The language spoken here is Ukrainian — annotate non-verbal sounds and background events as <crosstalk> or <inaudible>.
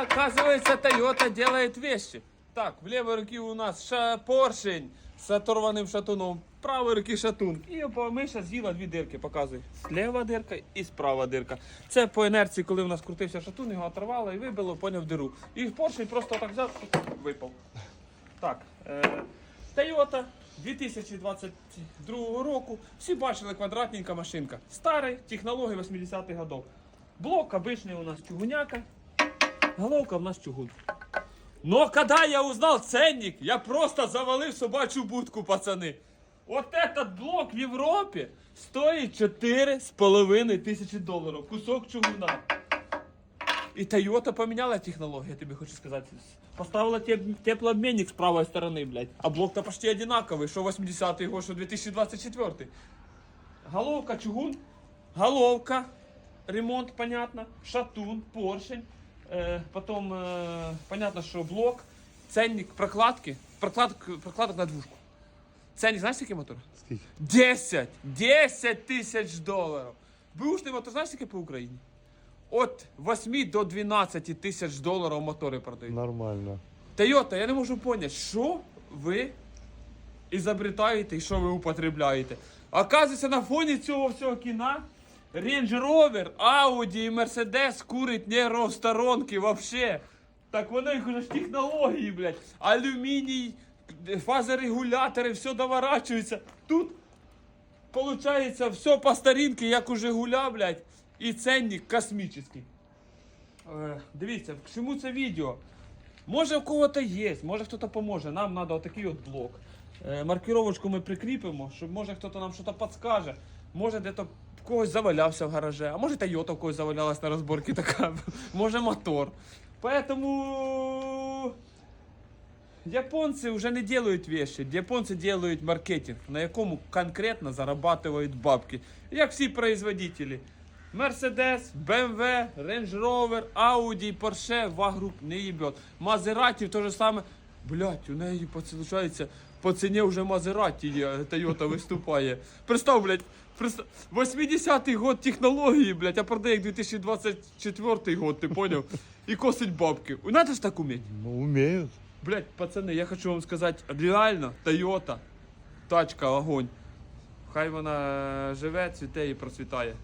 Да, оказывается, Toyota делает вещи. Так, в левой руке у нас ша поршень з оторваним шатуном, в правой руки шатун. І по- ми ще з'їла дві дирки, показую. Слева дирка і справа дирка. Це по інерції, коли у нас крутився шатун, його оторвало і вибило, поняв диру. І поршень просто так взяв і випав. Так, е, Toyota 2022 року. Всі бачили квадратненька машинка. Старий, технології 80-х годов. Блок обичний у нас чугуняка. Головка у нас чугун. Но когда я узнал ценник, я просто завалив собачу будку, пацаны. Вот этот блок в Європі стоїть 4,5 тисячі доларів. Кусок чугуна. І Toyota поміняла технологію, я тобі хочу сказати. Поставила теп- теплообмінник з правої сторони, блядь. А блок-то почти одинаковий, що 80-й год, що 2024. Головка, чугун, головка, ремонт, понятно, шатун, поршень, э, потом э, понятно, що блок, ценник, прокладки, прокладок, прокладок на двушку. Ценник, знаєш, який мотор? Скільки? 10! 10 тисяч доларів. Бушний мотор, знаєш, який по Україні? От 8 до 12 тисяч доларів мотори продають. Нормально. Тойота, я не можу поняти, що ви ізобретаєте і що ви употребляєте. Оказується, на фоні цього всього кіна Range Rover, Audi і Mercedes курить нейросторонки вообще. Так вони їх уже ж технології, блядь. Алюміній, фазорегулятори, все доворачується. Тут Получається, все по старінки, як у Жигуля, блядь, і ценник космічний. Е, дивіться, к чому це відео? Може в кого-то є, може хтось поможе. Нам треба отакий от блок. Е, маркировочку ми прикріпимо, щоб може хтось нам щось підскаже. Може де-то в когось завалявся в гараже, а може Toyota в когось завалялась на розборці така. <laughs> може мотор. Поэтому Японцы уже не делают вещи, японцы делают маркетинг, на якому конкретно зарабатывают бабки. Як всі производители. Mercedes, BMW, Range Rover, Audi, Porsche, Вагруп не їбет. Мазераті то же саме. Блять, у неї получається по ціні вже Мазераті є, Toyota виступає. Представ, блядь, представ, 80-й год технології, блядь, а продає як 2024 год, ти поняв? І косить бабки. Надо ж так уметь. Ну, умеют. Блять, пацани, я хочу вам сказати, реально, Toyota, тачка, огонь. Хай вона живе, цвіте і процвітає.